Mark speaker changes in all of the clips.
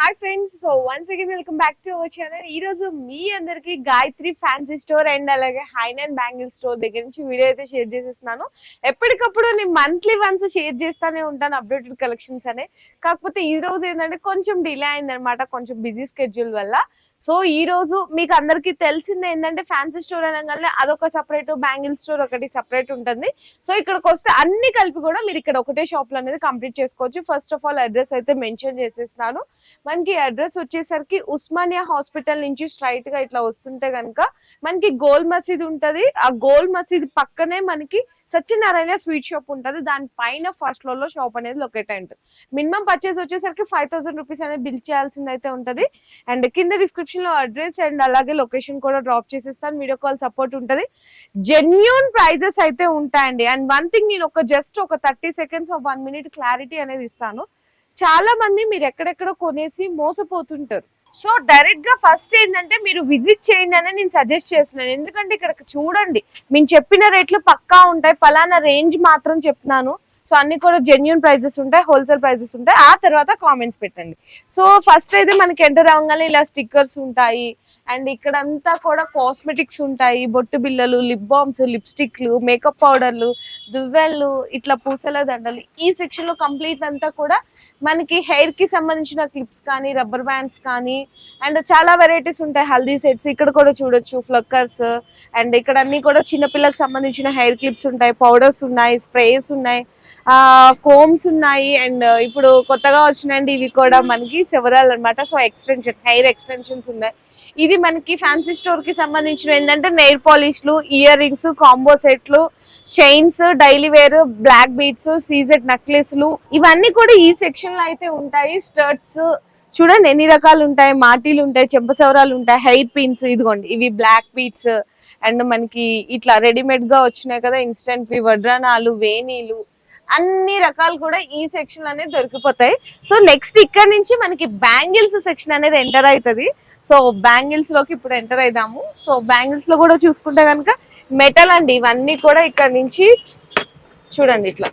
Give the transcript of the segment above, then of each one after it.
Speaker 1: Hi friends so once again welcome back to our channel ఈ రోజు మీ అందరికి Gayatri fancy store and అలాగే హైన్ and bangle store దగ్గర నుంచి వీడియో అయితే షేర్ చేసేస్తున్నాను. ఎప్పటికప్పుడు నేను మంత్లీ వన్స్ షేర్ చేస్తానే ఉంటాను అప్డేటెడ్ కలెక్షన్స్ అనే. కాకపోతే ఈ రోజు ఏంటంటే కొంచెం డిలే అయిందనమాట కొంచెం బిజీ స్కెడ్యూల్ వల్ల. సో ఈ రోజు మీకు అందరికీ తెలిసింది ఏంటంటే ఫ్యాన్సీ స్టోర్ అనగానే అదొక సపరేట్ బ్యాంగిల్ స్టోర్ ఒకటి సపరేట్ ఉంటుంది. సో ఇక్కడికి వస్తే అన్ని కలిపి కూడా మీరు ఇక్కడ ఒకటే షాప్లో అనేది కంప్లీట్ చేసుకోవచ్చు. ఫస్ట్ ఆఫ్ ఆల్ అడ్రస్ అయితే మెన్షన్ చేసేస్తున్నాను. మనకి అడ్రస్ వచ్చేసరికి ఉస్మానియా హాస్పిటల్ నుంచి స్ట్రైట్గా ఇట్లా వస్తుంటే కనుక మనకి గోల్ మసీద్ ఉంటది. ఆ గోల్ మసీద్ పక్కనే మనకి సత్యనారాయణ స్వీట్ షాప్ ఉంటుంది. దాని పైన ఫస్ట్ ఫ్లోర్లో షాప్ అనేది లొకేట్ అయి ఉంటుంది. మినిమం పర్చేస్ వచ్చేసరికి ఫైవ్ థౌసండ్ రూపీస్ అనేది బిల్ చేయాల్సింది అయితే ఉంటుంది. అండ్ కింద డిస్క్రిప్షన్లో అడ్రస్ అండ్ అలాగే లొకేషన్ కూడా డ్రాప్ చేసేస్తాను. వీడియో కాల్ సపోర్ట్ ఉంటుంది. జెన్యున్ ప్రైజెస్ అయితే ఉంటాయండి. అండ్ వన్ థింగ్ నేను ఒక జస్ట్ ఒక thirty seconds of one minute clarity అనేది ఇస్తాను. చాలా మంది మీరు ఎక్కడెక్కడ కొనేసి మోసపోతుంటారు. సో డైరెక్ట్గా ఫస్ట్ ఏంటంటే మీరు విజిట్ చేయండి అని నేను సజెస్ట్ చేస్తున్నాను. ఎందుకంటే ఇక్కడ చూడండి మేము చెప్పిన రేట్లు పక్కా ఉంటాయి. పలానా రేంజ్ మాత్రం చెప్తున్నాను. సో అన్ని కూడా జెన్యున్ ప్రైజెస్ ఉంటాయి హోల్సేల్ ప్రైజెస్ ఉంటాయి. ఆ తర్వాత కామెంట్స్ పెట్టండి. సో ఫస్ట్ అయితే మనకి ఎంటర్ అవ్వగానే ఇలా స్టిక్కర్స్ ఉంటాయి. అండ్ ఇక్కడంతా కూడా కాస్మెటిక్స్ ఉంటాయి. బొట్టు బిల్లలు లిప్ బామ్స్ లిప్స్టిక్లు మేకప్ పౌడర్లు దువ్వెళ్ళు ఇట్లా పూసల దండలు. ఈ సెక్షన్లో కంప్లీట్ అంతా కూడా మనకి హెయిర్కి సంబంధించిన క్లిప్స్ కానీ రబ్బర్ బ్యాండ్స్ కానీ అండ్ చాలా వెరైటీస్ ఉంటాయి. హల్దీ సెట్స్ ఇక్కడ కూడా చూడొచ్చు. ఫ్లక్కర్స్ అండ్ ఇక్కడ అన్నీ కూడా చిన్నపిల్లలకు సంబంధించిన హెయిర్ క్లిప్స్ ఉంటాయి. పౌడర్స్ ఉన్నాయి స్ప్రేస్ ఉన్నాయి. కోమ్స్ ఉన్నాయి అండ్ uh, ఇప్పుడు కొత్తగా వచ్చినాయండి ఇవి కూడా మనకి సెవరాలు అన్నమాట. సో ఎక్స్టెన్షన్ హెయిర్ ఎక్స్టెన్షన్స్ ఉన్నాయి. ఇది మనకి ఫ్యాన్సీ స్టోర్కి సంబంధించిన ఏంటంటే నెయిల్ పాలిష్లు ఇయర్ రింగ్స్ కాంబో సెట్లు chains daily wear black beads CZ నెక్లెస్లు ఇవన్నీ కూడా ఈ సెక్షన్లో అయితే ఉంటాయి. స్టర్ట్స్ చూడండి ఎన్ని రకాలు ఉంటాయి. మాటీలు ఉంటాయి చెంపసవరాలు ఉంటాయి హెయిర్ పిన్స్ ఇదిగోండి. ఇవి బ్లాక్ బీట్స్ అండ్ మనకి ఇట్లా రెడీమేడ్గా వచ్చినాయి కదా. ఇన్స్టెంట్ వడ్రానాలు వేణీలు అన్ని రకాలు కూడా ఈ సెక్షన్ అనేది దొరికిపోతాయి. సో నెక్స్ట్ ఇక్కడ నుంచి మనకి బ్యాంగిల్స్ సెక్షన్ అనేది ఎంటర్ అవుతుంది సో బ్యాంగిల్స్లోకి ఇప్పుడు ఎంటర్ అయిదాము. సో బ్యాంగిల్స్లో కూడా చూసుకుంటే కనుక మెటల్ అండి. ఇవన్నీ కూడా ఇక్కడ నుంచి చూడండి ఇట్లా.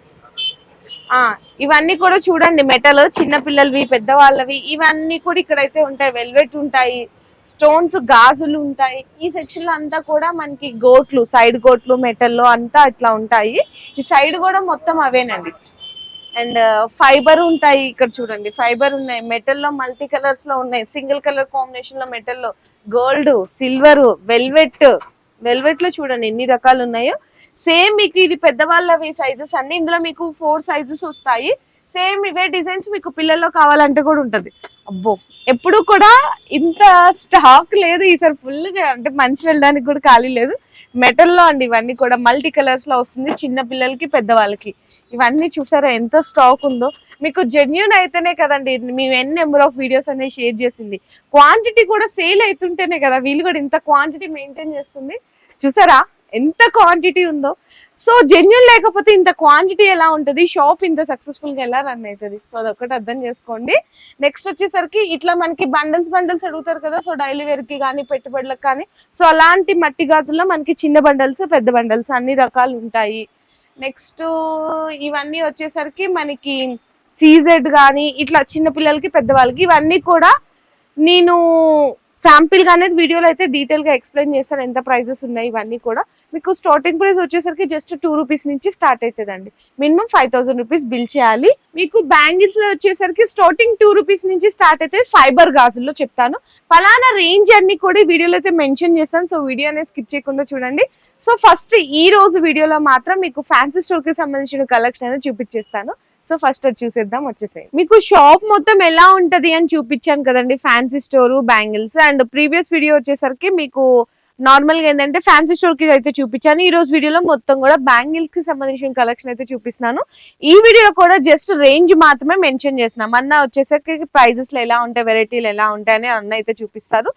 Speaker 1: ఆ ఇవన్నీ కూడా చూడండి. మెటల్ చిన్న పిల్లలవి పెద్దవాళ్ళవి ఇవన్నీ కూడా ఇక్కడైతే ఉంటాయి. వెల్వెట్ ఉంటాయి. స్టోన్స్ గాజులు ఉంటాయి. ఈ సెక్షన్లో అంతా కూడా మనకి గోట్లు సైడ్ గోట్లు మెటల్లో అంతా ఇట్లా ఉంటాయి. ఈ సైడ్ కూడా మొత్తం అవేనండి. అండ్ ఫైబర్ ఉంటాయి ఇక్కడ చూడండి. ఫైబర్ ఉన్నాయి. మెటల్లో మల్టీ కలర్స్లో ఉన్నాయి. సింగిల్ కలర్ కాంబినేషన్లో మెటల్లో గోల్డ్ సిల్వర్ వెల్వెట్. వెల్వెట్లో చూడండి ఎన్ని రకాలు ఉన్నాయో. సేమ్ మీకు ఇది పెద్దవాళ్ళవి సైజెస్ అన్ని. ఇందులో మీకు ఫోర్ సైజెస్ వస్తాయి. సేమ్ ఇవే డిజైన్స్ మీకు పిల్లల్లో కావాలంటే కూడా ఉంటది. అబ్బో! ఎప్పుడు కూడా ఇంత స్టాక్ లేదు. ఈసారి ఫుల్గా అంటే మంచి వెళ్ళడానికి కూడా ఖాళీ లేదు. మెటల్లో అండి ఇవన్నీ కూడా. మల్టీ కలర్స్లో వస్తుంది చిన్న పిల్లలకి పెద్దవాళ్ళకి. ఇవన్నీ చూసారా ఎంత స్టాక్ ఉందో. మీకు జెన్యున్ అయితేనే కదండి. మేము ఎన్ని నెంబర్ ఆఫ్ వీడియోస్ అనేది షేర్ చేసింది. క్వాంటిటీ కూడా సేల్ అవుతుంటేనే కదా. వీళ్ళు కూడా ఇంత క్వాంటిటీ మెయింటైన్ చేస్తుంది. చూసారా? ఎంత క్వాంటిటీ ఉందో. సో జెన్యున్ లేకపోతే ఇంత క్వాంటిటీ ఎలా ఉంటుంది? షాప్ ఇంత సక్సెస్ఫుల్గా ఎలా రన్ అవుతుంది? సో అదొకటి అర్థం చేసుకోండి. నెక్స్ట్ వచ్చేసరికి ఇట్లా మనకి బండల్స్ బండల్స్ అడుగుతారు కదా సో డైలీ వేర్కి కానీ పెట్టుబడులకు కానీ. సో అలాంటి మట్టి గాజుల్లో మనకి చిన్న బండల్స్ పెద్ద బండల్స్ అన్ని రకాలు ఉంటాయి. నెక్స్ట్ ఇవన్నీ వచ్చేసరికి మనకి సీజెడ్ కానీ ఇట్లా చిన్న పిల్లలకి పెద్దవాళ్ళకి ఇవన్నీ కూడా నేను శాంపిల్గా అనేది వీడియోలో అయితే డీటెయిల్గా ఎక్స్ప్లెయిన్ చేస్తాను. ఎంత ప్రైజెస్ ఉన్నాయి ఇవన్నీ కూడా. మీకు స్టార్టింగ్ ప్రైస్ వచ్చేసరికి జస్ట్ టూ రూపీస్ నుంచి స్టార్ట్ అవుతుందండి minimum five thousand rupees bill చేయాలి. మీకు బ్యాంగిల్స్లో వచ్చేసరికి స్టార్టింగ్ టూ రూపీస్ నుంచి స్టార్ట్ అయితే ఫైబర్ గాజుల్లో చెప్తాను. ఫలానా రేంజ్ అన్ని కూడా వీడియోలో అయితే మెన్షన్ చేస్తాను. సో వీడియో అనేది స్కిప్ చేయకుండా చూడండి. సో ఫస్ట్ ఈ రోజు వీడియోలో మాత్రం మీకు ఫ్యాన్సీ స్టోర్కి సంబంధించిన కలెక్షన్ అనేది చూపించేస్తాను. సో ఫస్ట్ అది చూసేద్దాం వచ్చేసాయి మీకు షాప్ మొత్తం ఎలా ఉంటది అని చూపించాను కదండి. Fancy store bangles and previous video వచ్చేసరికి మీకు నార్మల్గా ఏంటంటే ఫ్యాన్సీ స్టోర్కి అయితే చూపించాను. ఈ రోజు వీడియోలో మొత్తం కూడా బ్యాంగిల్స్కి సంబంధించిన కలెక్షన్ అయితే చూపిస్తున్నాను. ఈ వీడియోలో కూడా జస్ట్ రేంజ్ మాత్రమే మెన్షన్ చేసినాం అన్న వచ్చేసరికి ప్రైజెస్లో ఎలా ఉంటాయి వెరైటీలు ఎలా ఉంటాయని అన్న అయితే చూపిస్తారు.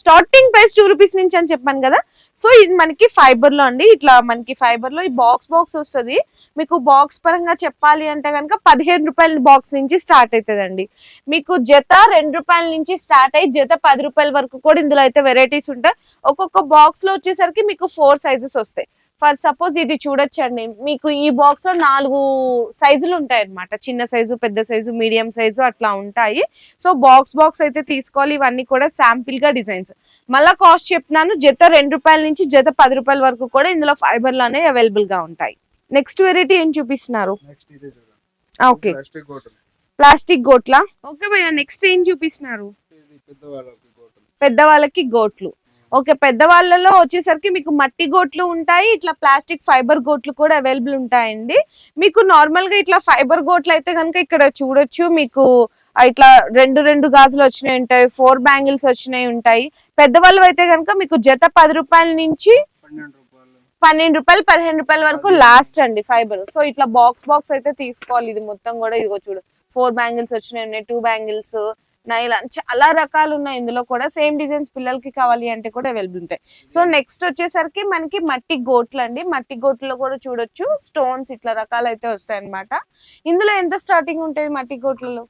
Speaker 1: స్టార్టింగ్ ప్రైస్ టూ రూపీస్ నుంచి అని చెప్పాను కదా. సో ఇది మనకి ఫైబర్లో అండి. ఇట్లా మనకి ఫైబర్లో ఈ బాక్స్ బాక్స్ వస్తుంది. మీకు బాక్స్ పరంగా చెప్పాలి అంటే కనుక పదిహేను రూపాయల బాక్స్ నుంచి స్టార్ట్ అవుతుందండి మీకు జత రెండు రూపాయల నుంచి స్టార్ట్ అయ్యి జత పది రూపాయల వరకు కూడా ఇందులో అయితే వెరైటీస్ ఉంటాయి. ఒక్కొక్క బాక్స్లో వచ్చేసరికి మీకు ఫోర్ సైజెస్ వస్తాయి. ఫర్ సపోజ్ ఇది చూడొచ్చండి మీకు ఈ బాక్స్లో నాలుగు సైజులు ఉంటాయి అన్నమాట చిన్న సైజు పెద్ద సైజు మీడియం సైజు అట్లా ఉంటాయి. సో బాక్స్ బాక్స్ అయితే తీసుకోవాలి. ఇవన్నీ కూడా శాంపిల్గా డిజైన్స్ మళ్ళా కాస్ట్ చెప్తున్నాను జత రెండు రూపాయల నుంచి జత పది రూపాయల వరకు కూడా ఇందులో ఫైబర్లో అనేవి అవైలబుల్గా ఉంటాయి. నెక్స్ట్ వెరైటీ ఏం చూపిస్తున్నారు?
Speaker 2: నెక్స్ట్ ఇది చూడండి
Speaker 1: ఓకే
Speaker 2: ప్లాస్టిక్ గోటలు
Speaker 1: ప్లాస్టిక్ గోట్ల ఓకే భయ్య నెక్స్ట్ ఏం చూపిస్తున్నారు?
Speaker 2: పెద్దవాళ్ళకి గోట్లు
Speaker 1: ఓకే పెద్దవాళ్ళలో వచ్చేసరికి మీకు మట్టి గోట్లు ఉంటాయి ఇట్లా ప్లాస్టిక్ ఫైబర్ గోట్లు కూడా అవైలబుల్ ఉంటాయండి. మీకు నార్మల్గా ఇట్లా ఫైబర్ గోట్లు అయితే కనుక ఇక్కడ చూడొచ్చు. మీకు ఇట్లా రెండు రెండు గాజులు వచ్చినాయి ఉంటాయి ఫోర్ బ్యాంగిల్స్ వచ్చినాయి ఉంటాయి. పెద్దవాళ్ళు అయితే కనుక మీకు జత పది రూపాయల నుంచి
Speaker 2: పన్నెండు రూపాయలు.
Speaker 1: పన్నెండు రూపాయలు పదిహేను రూపాయల వరకు లాస్ట్ అండి ఫైబర్. సో ఇట్లా బాక్స్ బాక్స్ అయితే తీసుకోవాలి. ఇది మొత్తం కూడా ఇదిగో చూడు. ఫోర్ బ్యాంగిల్స్ వచ్చినాయి ఉన్నాయి టూ బ్యాంగిల్స్. నైలాన్ చాలా రకాలు ఉన్నాయి ఇందులో కూడా సేమ్ డిజైన్స్ పిల్లలకి కావాలి అంటే కూడా అవైలబుల్ ఉంటాయి. సో నెక్స్ట్ వచ్చేసరికి మనకి మట్టి గోట్లు అండి మట్టి గోట్లో కూడా చూడొచ్చు. స్టోన్స్ ఇట్లా రకాలు అయితే వస్తాయి అన్నమాట ఇందులో ఎంత స్టార్టింగ్ ఉంటుంది మట్టి గోట్లలో?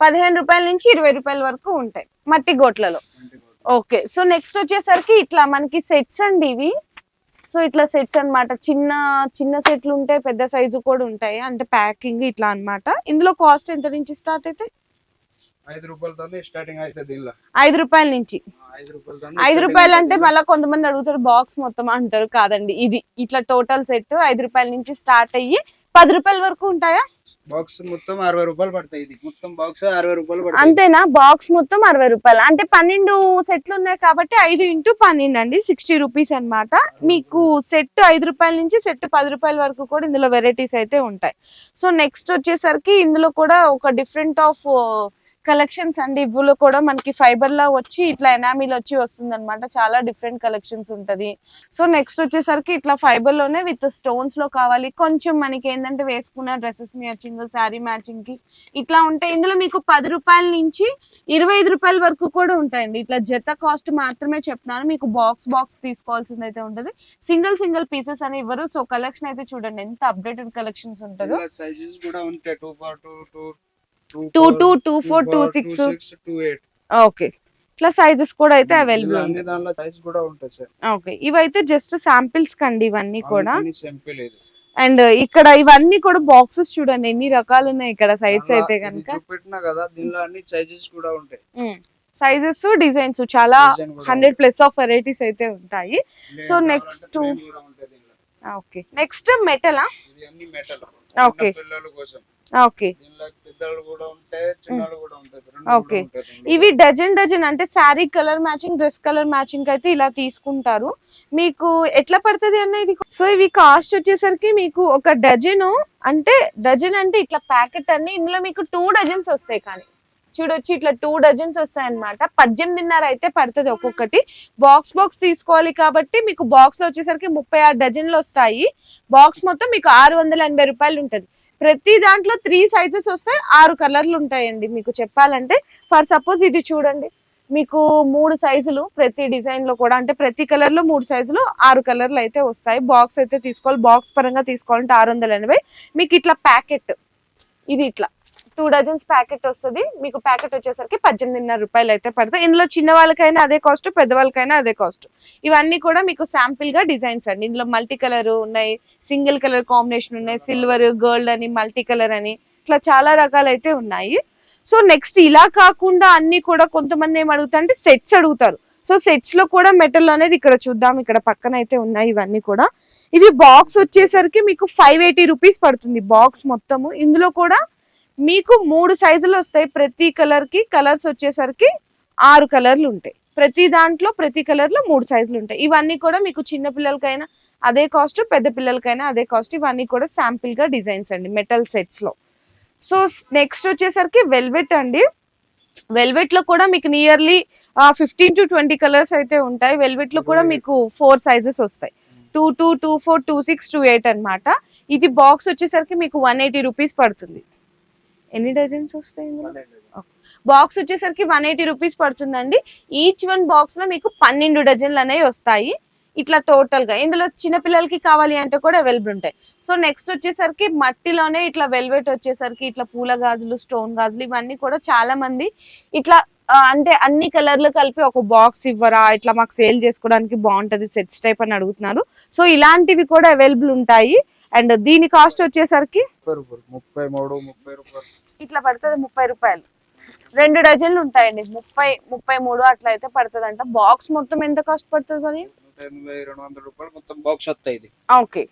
Speaker 2: పదిహేను రూపాయల
Speaker 1: నుంచి ఇరవై రూపాయల వరకు ఉంటాయి మట్టి గోట్లలో. ఓకే. సో నెక్స్ట్ వచ్చేసరికి ఇట్లా మనకి సెట్స్ అండి ఇవి. సో ఇట్లా సెట్స్ అన్నమాట. చిన్న చిన్న సెట్లు ఉంటాయి పెద్ద సైజు కూడా ఉంటాయి. అంటే ప్యాకింగ్ ఇట్లా అన్నమాట. ఇందులో కాస్ట్ ఎంత నుంచి స్టార్ట్ అయితే?
Speaker 2: ఐదు రూపాయలతో స్టార్టింగ్ అయితే దీనిలో.
Speaker 1: ఐదు రూపాయల నుంచి.
Speaker 2: ఐదు
Speaker 1: రూపాయలు అంటే మళ్ళీ కొంతమంది అడుగుతారు బాక్స్ మొత్తం అంటారు. కాదండి ఇది ఇట్లా టోటల్ సెట్ ఐదు రూపాయల నుంచి స్టార్ట్ అయ్యి పది రూపాయల వరకు ఉంటాయా?
Speaker 2: బాక్స్ మొత్తం అరవై రూపాయలు పడతాయి ఇది. మొత్తం బాక్స్ అరవై రూపాయలు పడతాయి.
Speaker 1: అంతేనా? బాక్స్ మొత్తం అరవై రూపాయలు. అంటే పన్నెండు సెట్లు ఉన్నాయి కాబట్టి ఐదు ఇంటూ పన్నెండు అండి సిక్స్టీ రూపీస్ అన్నమాట. మీకు సెట్ ఐదు రూపాయల నుంచి సెట్ పది రూపాయల వరకు కూడా ఇందులో వెరైటీస్ అయితే ఉంటాయి. సో నెక్స్ట్ వచ్చేసరికి ఇందులో కూడా ఒక డిఫరెంట్ ఆఫ్ కలెక్షన్స్ అండి ఇవ్వులో కూడా మనకి ఫైబర్ లా వచ్చి ఇట్లా ఎనామిల్ వచ్చి వస్తుంది అనమాట చాలా డిఫరెంట్ కలెక్షన్స్ ఉంటది. సో నెక్స్ట్ వచ్చేసరికి ఇట్లా ఫైబర్లోనే విత్ స్టోన్స్లో కావాలి. కొంచెం మనకి ఏంటంటే వేసుకున్న డ్రెస్సెస్ మ్యాచింగ్ శారీ మ్యాచింగ్కి ఇట్లా ఉంటాయి. ఇందులో మీకు పది రూపాయల నుంచి ఇరవై ఐదు రూపాయల వరకు కూడా ఉంటాయండి. ఇట్లా జత కాస్ట్ మాత్రమే చెప్తున్నాను. మీకు బాక్స్ బాక్స్ తీసుకోవాల్సింది అయితే ఉంటుంది. సింగిల్ సింగిల్ పీసెస్ అని ఇవ్వరు. సో కలెక్షన్ అయితే చూడండి. ఎంత అప్డేటెడ్ కలెక్షన్స్ ఉంటుందో.
Speaker 2: సైజెస్ కూడా ఉంటాయి. Two four two two
Speaker 1: two two two four two six
Speaker 2: two eight
Speaker 1: okay ఇట్లా సైజెస్ కూడా అయితే అవైలబుల్
Speaker 2: అన్ని
Speaker 1: ఉంటాయి
Speaker 2: దానిలో సైజ్ కూడా ఉంటాయి సార్.
Speaker 1: ఓకే ఇవైతే జస్ట్ శాంపిల్స్ కండి ఇవన్నీ కూడా.
Speaker 2: ఇది
Speaker 1: అండ్ ఇక్కడ ఇవన్నీ కూడా బాక్సెస్ చూడండి ఎన్ని రకాలు ఉన్నాయి ఇక్కడ సైడ్స్
Speaker 2: అలా
Speaker 1: అయితే కనుక.
Speaker 2: చూపెట్టినా కదా దీనిలో అన్ని సైజెస్ కూడా ఉంటాయి.
Speaker 1: సైజెస్ డిజైన్స్ చాలా హండ్రెడ్ ప్లస్ ఆఫ్ వెరైటీస్ అయితే ఉంటాయి.
Speaker 2: ఉంటాయి దీనిలో.
Speaker 1: ఓకే నెక్స్ట్ మెటలా Okay.
Speaker 2: పిల్లల కోసం.
Speaker 1: ఓకే.
Speaker 2: దీనిలో.
Speaker 1: ఇవి డజన్ డజన్ అంటే sari colour matching dress colour matching అయితే ఇలా తీసుకుంటారు. మీకు ఎట్లా పడుతుంది అన్న ఇది? సో ఇవి కాస్ట్ వచ్చేసరికి మీకు ఒక డజన్ అంటే డజన్ అంటే ఇట్లా ప్యాకెట్ అన్ని ఇందులో మీకు టూ డజన్స్ వస్తాయి కానీ. చూడొచ్చు ఇట్లా టూ డజన్స్ వస్తాయి అనమాట పద్దెనిమిదిన్నర అయితే పడుతుంది ఒక్కొక్కటి. బాక్స్ బాక్స్ తీసుకోవాలి కాబట్టి మీకు బాక్స్ వచ్చేసరికి ముప్పై ఆరు డజన్లు వస్తాయి. బాక్స్ మొత్తం మీకు ఆరు వందల ఎనభై రూపాయలు ఉంటుంది. ప్రతి దాంట్లో త్రీ సైజెస్ వస్తాయి ఆరు కలర్లు ఉంటాయండి మీకు చెప్పాలంటే. ఫర్ సపోజ్ ఇది చూడండి. మీకు మూడు సైజులు ప్రతి డిజైన్లో కూడా అంటే ప్రతి కలర్లో మూడు సైజులు ఆరు కలర్లు అయితే వస్తాయి. బాక్స్ అయితే తీసుకోవాలి. బాక్స్ పరంగా తీసుకోవాలంటే ఆరు వందల ఎనభై. మీకు ఇట్లా ప్యాకెట్ ఇది ఇట్లా. టూ డజన్స్ ప్యాకెట్ వస్తుంది. మీకు ప్యాకెట్ వచ్చేసరికి పద్దెనిమిదిన్నర రూపాయలు అయితే పడతాయి. ఇందులో చిన్న వాళ్ళకైనా అదే కాస్ట్ పెద్దవాళ్ళకైనా అదే కాస్ట్ ఇవన్నీ కూడా మీకు శాంపిల్గా డిజైన్స్ అండి. ఇందులో మల్టీ కలర్ ఉన్నాయి సింగిల్ కలర్ కాంబినేషన్ ఉన్నాయి సిల్వర్ గోల్డ్ అని మల్టీ కలర్ అని. ఇట్లా చాలా రకాలు అయితే ఉన్నాయి. సో నెక్స్ట్ ఇలా కాకుండా అన్ని కూడా కొంతమంది ఏం అడుగుతారంటే సెట్స్ అడుగుతారు. సో సెట్స్లో కూడా మెటల్ అనేది ఇక్కడ చూద్దాం. ఇక్కడ పక్కన అయితే ఉన్నాయి ఇవన్నీ కూడా. ఇవి బాక్స్ వచ్చేసరికి మీకు ఫైవ్ ఎయిటీ రూపీస్ పడుతుంది బాక్స్ మొత్తము. ఇందులో కూడా మీకు మూడు సైజులు వస్తాయి. ప్రతి కలర్కి కలర్స్ వచ్చేసరికి ఆరు కలర్లు ఉంటాయి. ప్రతి దాంట్లో ప్రతి కలర్లో మూడు సైజులు ఉంటాయి. ఇవన్నీ కూడా మీకు చిన్న పిల్లలకైనా అదే కాస్ట్ పెద్ద పిల్లలకైనా అదే కాస్ట్. ఇవన్నీ కూడా శాంపిల్గా డిజైన్స్ అండి మెటల్ సెట్స్లో. సో నెక్స్ట్ వచ్చేసరికి వెల్వెట్ అండి. వెల్వెట్లో కూడా మీకు nearly fifteen to twenty colours అయితే ఉంటాయి. వెల్వెట్లో కూడా మీకు ఫోర్ సైజెస్ వస్తాయి. Two two two four two six two eight అనమాట ఇది బాక్స్ వచ్చేసరికి మీకు వన్ ఎయిటీ రూపీస్ పడుతుంది. ఎన్ని డజన్స్ వస్తాయి బాక్స్ వచ్చేసరికి వన్ ఎయిటీ రూపీస్ పడుతుందండి. ఈచ్ వన్ బాక్స్లో మీకు పన్నెండు డజన్లు అనేవి వస్తాయి. ఇట్లా టోటల్గా. ఇందులో చిన్న పిల్లలకి కావాలి అంటే కూడా అవైలబుల్ ఉంటాయి. సో నెక్స్ట్ వచ్చేసరికి మట్టిలోనే ఇట్లా వెల్వెట్ వచ్చేసరికి ఇట్లా పూల గాజులు స్టోన్ గాజులు ఇవన్నీ కూడా చాలా మంది ఇట్లా అంటే అన్ని కలర్లు కలిపి ఒక బాక్స్ ఇవ్వరా ఇట్లా మాకు సేల్ చేసుకోవడానికి బాగుంటది సెట్స్ టైప్ అని అడుగుతున్నారు. సో ఇలాంటివి కూడా అవైలబుల్ ఉంటాయి. అండ్ దీని కాస్ట్ వచ్చేసరికి
Speaker 2: ముప్పై మూడు ముప్పై రూపాయలు.
Speaker 1: ఇట్లా పడుతుంది ముప్పై రూపాయలు. రెండు డజన్లు ఉంటాయండి. ముప్పై ముప్పై మూడు అట్లా అయితే పడుతుంది అంట బాక్స్ మొత్తం ఎంత కాస్ట్ పడుతుంది అని
Speaker 2: ఎనభై రెండు వందల రూపాయలు మొత్తం బాక్స్ వస్తాయి
Speaker 1: ఓకే.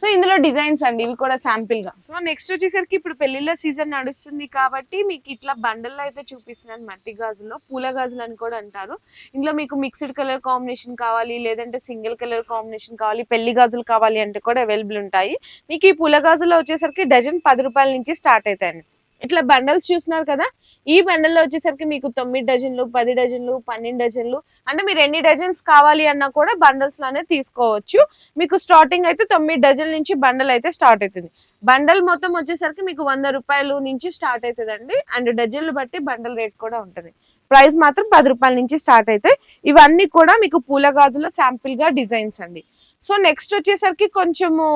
Speaker 1: సో ఇందులో డిజైన్స్ అండి ఇవి కూడా శాంపిల్గా. సో నెక్స్ట్ వచ్చేసరికి ఇప్పుడు పెళ్ళిళ్ళ సీజన్ నడుస్తుంది కాబట్టి మీకు ఇట్లా బండల్లో అయితే చూపిస్తున్నాను మట్టి గాజుల్లో పూల గాజులు అని కూడా అంటారు. ఇందులో మీకు మిక్స్డ్ కలర్ కాంబినేషన్ కావాలి లేదంటే సింగిల్ కలర్ కాంబినేషన్ కావాలి పెళ్ళి గాజులు కావాలి అంటే కూడా అవైలబుల్ ఉంటాయి. మీకు ఈ పూల గాజుల్లో వచ్చేసరికి డజన్ పది రూపాయల నుంచి స్టార్ట్ అవుతాయండి. ఇట్లా బండల్స్ చూస్తున్నారు కదా ఈ బండల్లో వచ్చేసరికి మీకు తొమ్మిది డజన్లు పది డజన్లు పన్నెండు డజన్లు అంటే మీరు ఎన్ని డజన్స్ కావాలి అన్నా కూడా బండల్స్లోనే తీసుకోవచ్చు. మీకు స్టార్టింగ్ అయితే తొమ్మిది డజన్ల నుంచి బండల్ అయితే స్టార్ట్ అవుతుంది. బండల్ మొత్తం వచ్చేసరికి మీకు వంద రూపాయలు నుంచి స్టార్ట్ అవుతుందండి. అండ్ డజన్లు బట్టి బండల్ రేట్ కూడా ఉంటుంది. ప్రైస్ మాత్రం పది రూపాయల నుంచి స్టార్ట్ అవుతాయి ఇవన్నీ కూడా మీకు పూల గాజుల శాంపిల్గా డిజైన్స్ అండి. సో నెక్స్ట్ వచ్చేసరికి కొంచెము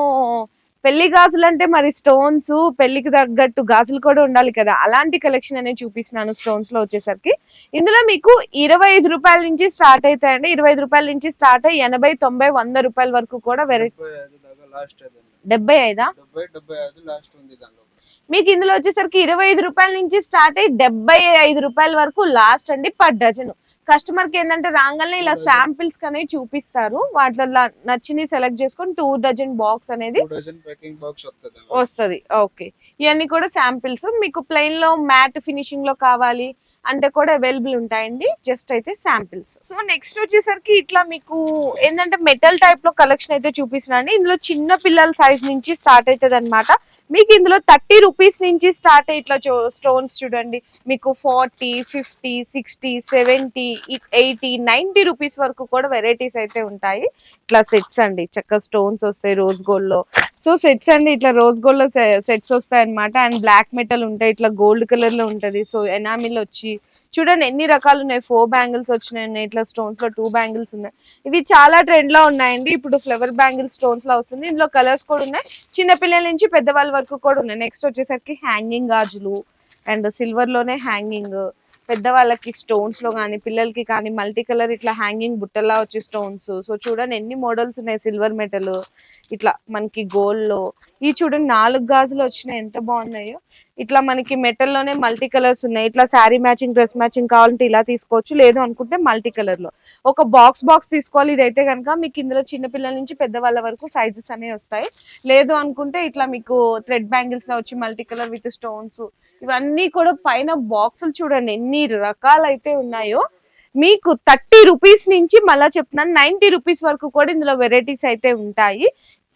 Speaker 1: పెళ్ళి గాజులు అంటే మరి స్టోన్స్ పెళ్ళికి తగ్గట్టు గాజులు కూడా ఉండాలి కదా. అలాంటి కలెక్షన్ అనేది చూపిస్తున్నాను స్టోన్స్లో వచ్చేసరికి. ఇందులో మీకు ఇరవై ఐదు రూపాయల నుంచి స్టార్ట్ అవుతాయండి. ఇరవై ఐదు రూపాయల నుంచి స్టార్ట్ అయ్యి ఎనభై తొంభై వంద రూపాయల వరకు కూడా వెరైటీ
Speaker 2: డెబ్బై లాస్ట్
Speaker 1: ఐదా? మీకు ఇందులో వచ్చేసరికి ఇరవై ఐదు రూపాయల నుంచి స్టార్ట్ అయ్యి డెబ్బై ఐదు రూపాయల వరకు లాస్ట్ అండి పర్ డజన్ కస్టమర్కి ఏంటంటే రాగానే ఇలా శాంపిల్స్ అనేవి చూపిస్తారు. వాటిలో నచ్చింది సెలెక్ట్ చేసుకొని టూ డజన్ బాక్స్ అనేది
Speaker 2: వస్తది.
Speaker 1: ఓకే ఇవన్నీ కూడా శాంపిల్స్ మీకు ప్లెయిన్లో మ్యాట్ ఫినిషింగ్లో కావాలి అంటే కూడా అవైలబుల్ ఉంటాయండి. జస్ట్ అయితే శాంపిల్స్ సో నెక్స్ట్ వచ్చేసరికి ఇట్లా మీకు ఏంటంటే మెటల్ టైప్లో కలెక్షన్ అయితే చూపిస్తున్నాను. ఇందులో చిన్న పిల్లల సైజ్ నుంచి స్టార్ట్ అవుతుంది అనమాట మీకు ఇందులో థర్టీ రూపీస్ నుంచి స్టార్ట్ ఇట్లా స్టోన్స్ చూడండి. మీకు forty fifty sixty seventy eighty ninety rupees వరకు కూడా వెరైటీస్ అయితే ఉంటాయి. ఇట్లా సెట్స్ అండి. చక్కగా స్టోన్స్ వస్తాయి రోజ్ గోల్డ్లో. సో సెట్స్ అండి ఇట్లా రోజ్ గోల్డ్లో సెట్స్ వస్తాయి అనమాట అండ్ బ్లాక్ మెటల్ ఉంటాయి ఇట్లా గోల్డ్ కలర్లో ఉంటది. సో ఎనామిల్ వచ్చి చూడండి ఎన్ని రకాలు ఉన్నాయి. ఫోర్ బ్యాంగిల్స్ వచ్చినాయి ఇట్లా స్టోన్స్లో టూ బ్యాంగిల్స్ ఉన్నాయి. ఇవి చాలా ట్రెండ్లో ఉన్నాయండి. ఇప్పుడు ఫ్లవర్ బ్యాంగిల్ స్టోన్స్లో వస్తుంది. ఇందులో కలర్స్ కూడా ఉన్నాయి. చిన్నపిల్లల నుంచి పెద్దవాళ్ళ వరకు కూడా ఉన్నాయి. నెక్స్ట్ వచ్చేసరికి హ్యాంగింగ్ గాజులు అండ్ సిల్వర్లోనే హ్యాంగింగ్. పెద్దవాళ్ళకి స్టోన్స్లో కానీ పిల్లలకి కానీ మల్టీ కలర్ ఇట్లా హ్యాంగింగ్ బుట్టలా వచ్చే స్టోన్స్ సో చూడండి ఎన్ని మోడల్స్ ఉన్నాయి సిల్వర్ మెటల్ ఇట్లా మనకి గోల్డ్లో. ఈ చూడండి నాలుగు గాజులు వచ్చినాయి ఎంత బాగున్నాయో. ఇట్లా మనకి మెటల్లోనే మల్టీ కలర్స్ ఉన్నాయి. ఇట్లా శారీ మ్యాచింగ్ డ్రెస్ మ్యాచింగ్ కావాలంటే ఇలా తీసుకోవచ్చు లేదు అనుకుంటే మల్టీ కలర్లో. ఒక బాక్స్ బాక్స్ తీసుకోవాలి ఇదైతే కనుక మీకు ఇందులో చిన్న పిల్లల నుంచి పెద్దవాళ్ళ వరకు సైజెస్ అనేవి వస్తాయి. లేదు అనుకుంటే ఇట్లా మీకు థ్రెడ్ బ్యాంగిల్స్లో వచ్చి మల్టీ కలర్ విత్ స్టోన్స్ ఇవన్నీ కూడా పైన బాక్సులు చూడండి ఎన్ని రకాలైతే ఉన్నాయో మీకు థర్టీ రూపీస్ నుంచి మళ్ళీ చెప్తున్నాను నైన్టీ రూపీస్ వరకు కూడా ఇందులో వెరైటీస్ అయితే ఉంటాయి.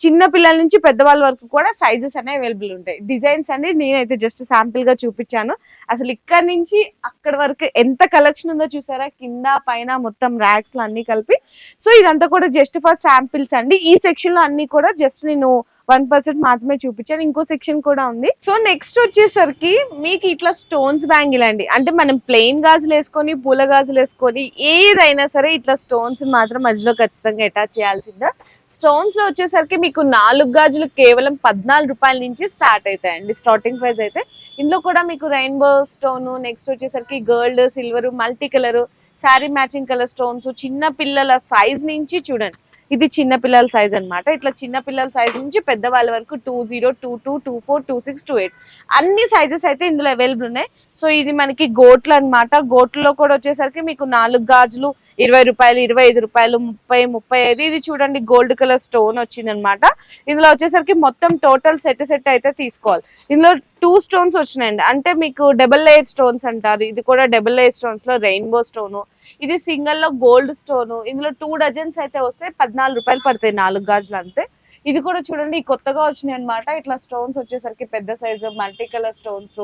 Speaker 1: చిన్న పిల్లల నుంచి పెద్దవాళ్ళ వరకు కూడా సైజెస్ అనేవి అవైలబుల్ ఉంటాయి. డిజైన్స్ అన్ని నేనైతే జస్ట్ శాంపిల్గా చూపించాను. అసలు ఇక్కడ నుంచి అక్కడ వరకు ఎంత కలెక్షన్ ఉందో చూసారా? కింద పైన మొత్తం ర్యాక్స్ అన్ని కలిపి. సో ఇదంతా కూడా జస్ట్ ఫర్ శాంపిల్స్ అండి. ఈ సెక్షన్లో అన్ని కూడా జస్ట్ నేను వన్ పర్సెంట్ మాత్రమే చూపించారు. ఇంకో సెక్షన్ కూడా ఉంది. సో నెక్స్ట్ వచ్చేసరికి మీకు ఇట్లా స్టోన్స్ బ్యాంగిల్ అండి. అంటే మనం ప్లెయిన్ గాజులు వేసుకొని పూల గాజులు వేసుకొని ఏదైనా సరే ఇట్లా స్టోన్స్ మాత్రం మధ్యలో ఖచ్చితంగా అటాచ్ చేయాల్సిందే. స్టోన్స్లో వచ్చేసరికి మీకు నాలుగు గాజులు కేవలం పద్నాలుగు రూపాయల నుంచి స్టార్ట్ అవుతాయండి. స్టార్టింగ్ ప్రైస్ అయితే. ఇందులో కూడా మీకు రెయిన్బో స్టోన్ నెక్స్ట్ వచ్చేసరికి gold silver multi colour sari matching colour stones చిన్న పిల్లల సైజ్ నుంచి చూడండి. ఇది చిన్న పిల్లల సైజ్ అన్నమాట. ఇట్లా చిన్న పిల్లల సైజ్ నుంచి పెద్దవాళ్ళ వరకు two zero two two two four two six two eight అన్ని సైజెస్ అయితే ఇందులో అవైలబుల్ ఉన్నాయి. సో ఇది మనకి గోట్లు అన్నమాట. గోట్లలో కూడా వచ్చేసరికి మీకు నాలుగు గాజులు ఇరవై రూపాయలు ఇరవై ఐదు రూపాయలు ముప్పై ముప్పై ఐదు ఇది చూడండి గోల్డ్ కలర్ స్టోన్ వచ్చింది అనమాట ఇందులో వచ్చేసరికి మొత్తం టోటల్ సెట్ సెట్ అయితే తీసుకోవాలి. ఇందులో టూ స్టోన్స్ వచ్చినాయండి. అంటే మీకు డబుల్ లేయర్ స్టోన్స్ అంటారు. ఇది కూడా డబుల్ లేయర్ స్టోన్స్లో రెయిన్బో స్టోన్. ఇది సింగల్లో గోల్డ్ స్టోన్. ఇందులో టూ డజన్స్ అయితే వస్తే పద్నాలుగు రూపాయలు పడతాయి నాలుగు గాజులు అంతే. ఇది కూడా చూడండి కొత్తగా వచ్చినాయి అనమాట ఇట్లా స్టోన్స్ వచ్చేసరికి పెద్ద సైజు మల్టీ కలర్ స్టోన్స్.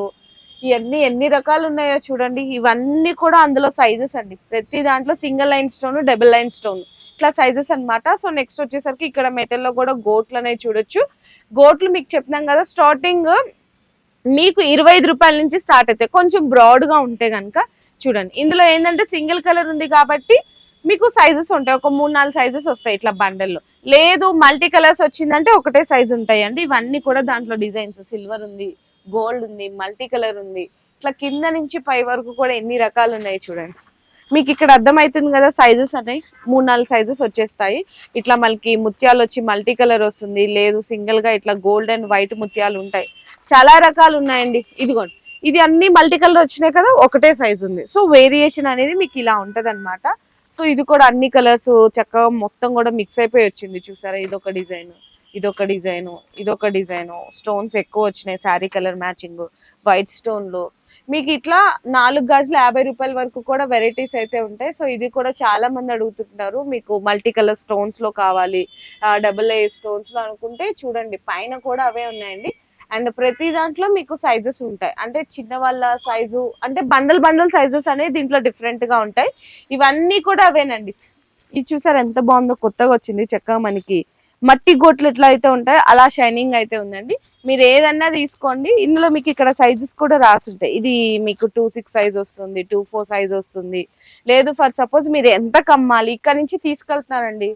Speaker 1: ఇవన్నీ ఎన్ని రకాలు ఉన్నాయో చూడండి. ఇవన్నీ కూడా అందులో సైజెస్ అండి. ప్రతి దాంట్లో single line stone double line stone ఇట్లా సైజెస్ అన్నమాట. సో నెక్స్ట్ వచ్చేసరికి ఇక్కడ మెటల్లో కూడా గోట్లు అనేవి చూడొచ్చు. గోట్లు మీకు చెప్తున్నాం కదా స్టార్టింగ్ మీకు ఇరవై ఐదు రూపాయల నుంచి స్టార్ట్ అవుతాయి. కొంచెం బ్రాడ్గా ఉంటే గనుక చూడండి. ఇందులో ఏంటంటే సింగిల్ కలర్ ఉంది కాబట్టి మీకు సైజెస్ ఉంటాయి. ఒక మూడు నాలుగు సైజెస్ వస్తాయి ఇట్లా బండల్లో లేదు మల్టీ కలర్స్ వచ్చిందంటే ఒకటే సైజ్ ఉంటాయి అండి ఇవన్నీ కూడా దాంట్లో డిజైన్స్ సిల్వర్ ఉంది గోల్డ్ ఉంది మల్టీ కలర్ ఉంది. ఇట్లా కింద నుంచి పై వరకు కూడా ఎన్ని రకాలు ఉన్నాయి చూడండి. మీకు ఇక్కడ అర్థమవుతుంది కదా సైజెస్ అనేవి? మూడు నాలుగు సైజెస్ వచ్చేస్తాయి. ఇట్లా మనకి ముత్యాలు వచ్చి మల్టీ కలర్ వస్తుంది. లేదు సింగిల్గా ఇట్లా గోల్డ్ అండ్ వైట్ ముత్యాలు ఉంటాయి. చాలా రకాలు ఉన్నాయండి. ఇదిగోండి. ఇది అన్ని మల్టీ కలర్ వచ్చినాయి కదా ఒకటే సైజు ఉంది. సో వేరియేషన్ అనేది మీకు ఇలా ఉంటది సో ఇది కూడా అన్ని కలర్స్ చక్కగా మొత్తం కూడా మిక్స్ అయిపోయి వచ్చింది చూసారా? ఇది ఒక డిజైన్ ఇదొక డిజైను ఇదొక డిజైను. స్టోన్స్ ఎక్కువ వచ్చినాయి శారీ కలర్ మ్యాచింగ్. వైట్ స్టోన్లు. మీకు ఇట్లా నాలుగు గాజులు యాభై రూపాయల వరకు కూడా వెరైటీస్ అయితే ఉంటాయి. సో ఇది కూడా చాలా మంది అడుగుతుంటున్నారు. మీకు మల్టీ కలర్ స్టోన్స్లో కావాలి డబుల్ ఏ స్టోన్స్లో అనుకుంటే చూడండి. పైన కూడా అవే ఉన్నాయండి. అండ్ ప్రతి దాంట్లో మీకు సైజెస్ ఉంటాయి. అంటే చిన్న వాళ్ళ సైజు అంటే బండల్ బండల్ సైజెస్ అనేది దీంట్లో డిఫరెంట్గా ఉంటాయి. ఇవన్నీ కూడా అవేనండి. ఇది చూసారు ఎంత బాగుందో కొత్తగా వచ్చింది చక్కగా మనకి. మట్టి గోట్లు ఎట్లా అయితే ఉంటాయో అలా షైనింగ్ అయితే ఉందండి. మీరు ఏదన్నా తీసుకోండి. ఇందులో మీకు ఇక్కడ సైజెస్ కూడా రాసుంటాయి. ఇది మీకు టూ సిక్స్ సైజ్ వస్తుంది టూ ఫోర్ సైజ్ వస్తుంది. లేదు ఫర్ సపోజ్ మీరు ఎంత కమ్మాలి ఇక్కడ నుంచి తీసుకెళ్తున్నారండి.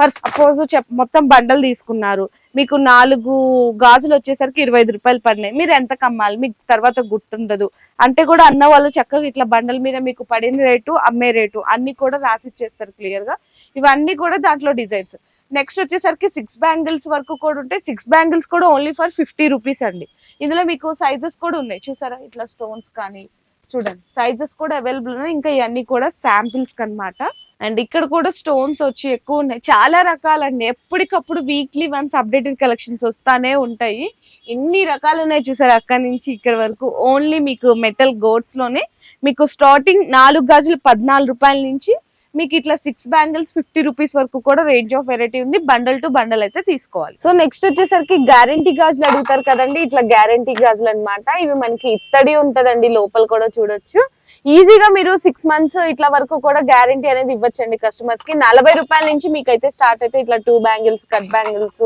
Speaker 1: ఫర్ సపోజ్ చెప్ మొత్తం బండలు తీసుకున్నారు. మీకు నాలుగు గాజులు వచ్చేసరికి ఇరవై ఐదు రూపాయలు పడినాయి. మీరు ఎంత కమ్మాలి? మీకు తర్వాత గుర్తుండదు. అంటే కూడా అన్న వాళ్ళు చక్కగా ఇట్లా బండల మీద మీకు పడిన రేటు అమ్మే రేటు అన్ని కూడా రాసి ఇచ్చేస్తారు క్లియర్గా. ఇవన్నీ కూడా దాంట్లో డిజైన్స్. నెక్స్ట్ వచ్చేసరికి సిక్స్ బ్యాంగిల్స్ వరకు కూడా ఉంటాయి. సిక్స్ బ్యాంగిల్స్ కూడా ఓన్లీ ఫర్ ఫిఫ్టీ రూపీస్ అండి. ఇందులో మీకు సైజెస్ కూడా ఉన్నాయి. చూసారా? ఇట్లా స్టోన్స్ కానీ చూడండి. సైజెస్ కూడా అవైలబుల్ ఉన్నాయి. ఇంకా ఇవన్నీ కూడా శాంపిల్స్ అన్నమాట అండ్ ఇక్కడ కూడా స్టోన్స్ వచ్చి ఎక్కువ ఉన్నాయి. చాలా రకాలండి. ఎప్పటికప్పుడు వీక్లీ వన్స్ అప్డేటెడ్ కలెక్షన్స్ వస్తానే ఉంటాయి. ఎన్ని రకాలు ఉన్నాయి చూసారు అక్కడ నుంచి ఇక్కడ వరకు? ఓన్లీ మీకు మెటల్ గోడ్స్లోనే మీకు స్టార్టింగ్ నాలుగు గాజులు పద్నాలుగు రూపాయల నుంచి మీకు ఇట్లా సిక్స్ బ్యాంగిల్స్ ఫిఫ్టీ రూపీస్ వరకు కూడా రేంజ్ ఆఫ్ వెరైటీ ఉంది. బండల్ టు బండల్ అయితే తీసుకోవాలి. సో నెక్స్ట్ వచ్చేసరికి గ్యారంటీ గాజులు అడుగుతారు కదండి. ఇట్లా గ్యారంటీ గాజులు అనమాట ఇవి మనకి ఇత్తడి ఉంటదండి. లోపల కూడా చూడొచ్చు. ఈజీగా మీరు సిక్స్ మంత్స్ ఇట్లా వరకు కూడా గ్యారంటీ అనేది ఇవ్వచ్చండి కస్టమర్స్కి. నలభై రూపాయల నుంచి మీకు అయితే స్టార్ట్ అయితే ఇట్లా టూ బ్యాంగిల్స్ కట్ బ్యాంగిల్స్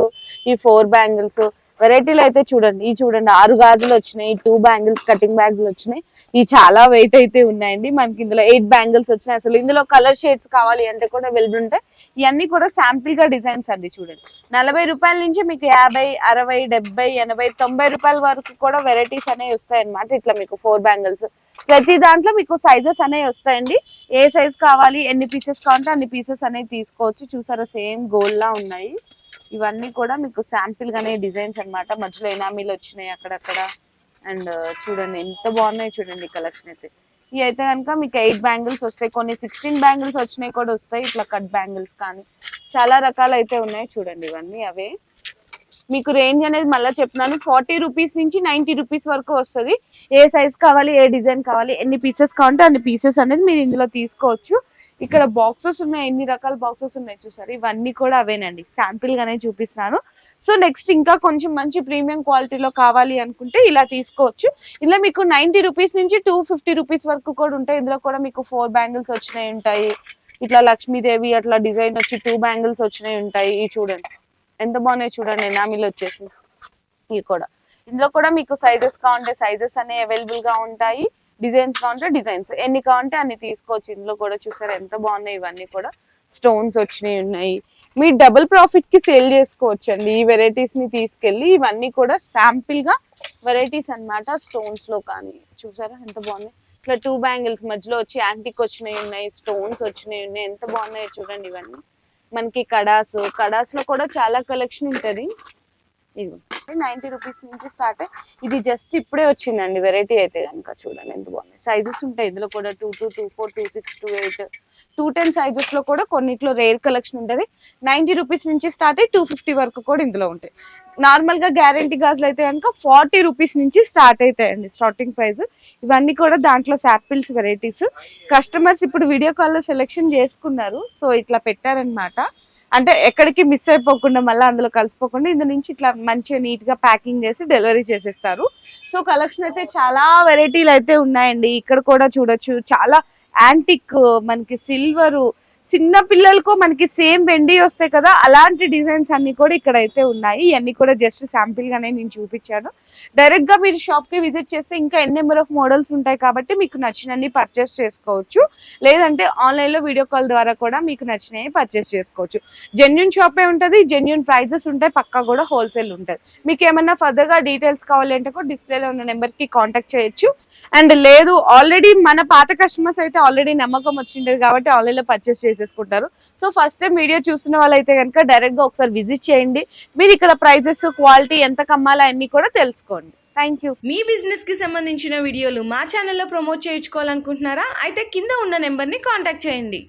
Speaker 1: ఈ ఫోర్ బ్యాంగిల్స్ వెరైటీలు అయితే చూడండి. ఈ చూడండి ఆరు గాజులు వచ్చినాయి టూ బ్యాంగిల్స్ కటింగ్ బ్యాగ్లు వచ్చినాయి. ఇవి చాలా వెయిట్ అయితే ఉన్నాయండి. మనకి ఇందులో ఎయిట్ బ్యాంగిల్స్ వచ్చినాయి. అసలు ఇందులో కలర్ షేడ్స్ కావాలి అంటే కూడా అవైలబుల్ ఉంటాయి. ఇవన్నీ కూడా శాంపిల్గా డిజైన్స్ అండి చూడండి. నలభై రూపాయల నుంచి మీకు యాభై అరవై డెబ్బై ఎనభై తొంభై రూపాయల వరకు కూడా వెరైటీస్ అనేవి వస్తాయి ఇట్లా మీకు ఫోర్ బ్యాంగిల్స్ ప్రతి దాంట్లో మీకు సైజెస్ అనేవి వస్తాయండి. ఏ సైజ్ కావాలి ఎన్ని పీసెస్ కావాలంటే అన్ని పీసెస్ అనేవి తీసుకోవచ్చు. చూసారా సేమ్ గోల్డ్ లా ఉన్నాయి. ఇవన్నీ కూడా మీకు శాంపిల్ గానే డిజైన్స్ అన్నమాట. మధ్యలో ఎనామీలు వచ్చినాయి అక్కడక్కడ. అండ్ uh, చూడండి ఎంత బాగున్నాయి చూడండి కలెక్షన్ అయితే. ఇవి అయితే కనుక మీకు ఎయిట్ బ్యాంగిల్స్ వస్తాయి. కొన్ని సిక్స్టీన్ బ్యాంగిల్స్ వచ్చినాయి కూడా వస్తాయి. ఇట్లా కట్ బ్యాంగిల్స్ కానీ చాలా రకాలు అయితే ఉన్నాయి చూడండి ఇవన్నీ అవే. మీకు రేంజ్ అనేది మళ్ళీ చెప్తున్నాను. ఫార్టీ రూపీస్ నుంచి నైన్టీ రూపీస్ వరకు వస్తుంది. ఏ సైజ్ కావాలి ఏ డిజైన్ కావాలి ఎన్ని పీసెస్ కావాలంటే అన్ని పీసెస్ అనేది మీరు ఇందులో తీసుకోవచ్చు. ఇక్కడ బాక్సెస్ ఉన్నాయి ఎన్ని రకాల బాక్సెస్ ఉన్నాయి చూసారు? ఇవన్నీ కూడా అవేనండి. శాంపిల్ గానే చూపిస్తున్నాను. సో నెక్స్ట్ ఇంకా కొంచెం మంచి ప్రీమియం క్వాలిటీలో కావాలి అనుకుంటే ఇలా తీసుకోవచ్చు. ఇలా మీకు నైన్టీ రూపీస్ నుంచి టూ ఫిఫ్టీ రూపీస్ వరకు కూడా ఉంటాయి. ఇందులో కూడా మీకు ఫోర్ బ్యాంగిల్స్ వచ్చినాయి ఉంటాయి. ఇట్లా లక్ష్మీదేవి అట్లా డిజైన్ వచ్చి టూ బ్యాంగిల్స్ వచ్చినాయి ఉంటాయి. ఇవి చూడండి. ఎంత బాగున్నాయి చూడండి. ఎనామిల్ వచ్చేసి. ఇవి కూడా. ఇందులో కూడా మీకు సైజెస్ కావాలంటే సైజెస్ అనేవి అవైలబుల్గా ఉంటాయి. డిజైన్స్ కావాలంటే డిజైన్స్. ఎన్ని కావాలంటే అన్ని తీసుకోవచ్చు. ఇందులో కూడా చూసారు ఎంత బాగున్నాయి ఇవన్నీ కూడా. స్టోన్స్ వచ్చినాయి ఉన్నాయి. మీరు డబుల్ ప్రాఫిట్కి సేల్ చేసుకోవచ్చు అండి ఈ వెరైటీస్ని తీసుకెళ్ళి ఇవన్నీ కూడా శాంపిల్గా వెరైటీస్ అన్నమాట స్టోన్స్లో కానీ. చూసారా ఎంత బాగున్నాయి. ఇట్లా టూ బ్యాంగిల్స్ మధ్యలో వచ్చి యాంటిక్ వచ్చినాయి ఉన్నాయి. స్టోన్స్ వచ్చినాయి ఉన్నాయి. ఎంత బాగున్నాయో చూడండి ఇవన్నీ. మనకి కడాస్. కడాస్లో కూడా చాలా కలెక్షన్ ఉంటది. ఇది నైన్టీ రూపీస్ నుంచి స్టార్ట్ ఇది జస్ట్ ఇప్పుడే వచ్చిందండి వెరైటీ అయితే కనుక చూడండి ఎంత బాగుంది సైజెస్ ఉంటాయి ఇందులో కూడా two two two four two six two eight two ten సైజెస్లో కూడా కొన్నిట్లో రేర్ కలెక్షన్ ఉంటుంది. నైన్టీ రూపీస్ నుంచి స్టార్ట్ అయ్యి టూ ఫిఫ్టీ వరకు కూడా ఇందులో ఉంటాయి. నార్మల్గా గ్యారంటీ గాజులు అయితే కనుక ఫార్టీ రూపీస్ నుంచి స్టార్ట్ అవుతాయండి స్టార్టింగ్ ప్రైస్ ఇవన్నీ కూడా దాంట్లో శాపిల్స్ వెరైటీస్ కస్టమర్స్ ఇప్పుడు వీడియో కాల్లో సెలెక్షన్ చేసుకున్నారు సో ఇట్లా పెట్టారనమాట అంటే ఎక్కడికి మిస్ అయిపోకుండా మళ్ళీ అందులో కలిసిపోకుండా ఇందు నుంచి ఇట్లా మంచిగా నీట్గా ప్యాకింగ్ చేసి డెలివరీ చేసేస్తారు. సో కలెక్షన్ అయితే చాలా వెరైటీలు అయితే ఉన్నాయండి. ఇక్కడ కూడా చూడొచ్చు. చాలా యాంటిక్ మనకి సిల్వర్ చిన్న పిల్లలకు మనకి సేమ్ వెండి వస్తాయి కదా అలాంటి డిజైన్స్ అన్ని కూడా ఇక్కడ అయితే ఉన్నాయి. ఇవన్నీ కూడా జస్ట్ శాంపిల్ గానే నేను చూపించాను. డైరెక్ట్గా మీరు షాప్కి విజిట్ చేస్తే ఇంకా ఎన్ నెంబర్ ఆఫ్ మోడల్స్ ఉంటాయి కాబట్టి మీకు నచ్చినన్ని పర్చేస్ చేసుకోవచ్చు. లేదంటే ఆన్లైన్లో వీడియో కాల్ ద్వారా కూడా మీకు నచ్చినవి పర్చేస్ చేసుకోవచ్చు. జెన్యున్ షాపే ఉంటుంది జెన్యున్ ప్రైజెస్ ఉంటాయి పక్కా కూడా హోల్సేల్ ఉంటుంది. మీకు ఏమన్నా ఫర్దర్గా డీటెయిల్స్ కావాలంటే కూడా డిస్ప్లేలో ఉన్న నెంబర్కి కాంటాక్ట్ చేయొచ్చు. అండ్ లేదు ఆల్రెడీ మన పాత కస్టమర్స్ అయితే ఆల్రెడీ నమ్మకం వచ్చిండేది కాబట్టి ఆన్లైన్లో పర్చేస్ చేసేసుకుంటారు. సో ఫస్ట్ టైం వీడియో చూసిన వాళ్ళైతే కనుక డైరెక్ట్గా ఒకసారి విజిట్ చేయండి. మీరు ఇక్కడ ప్రైజెస్ క్వాలిటీ ఎంత కమ్మాలా అన్ని కూడా తెలుసుకోండి. థ్యాంక్ యూ
Speaker 3: మీ బిజినెస్కి సంబంధించిన వీడియోలు మా ఛానల్లో ప్రమోట్ చేయించుకోవాలనుకుంటున్నారా? అయితే కింద ఉన్న నెంబర్ని కాంటాక్ట్ చేయండి.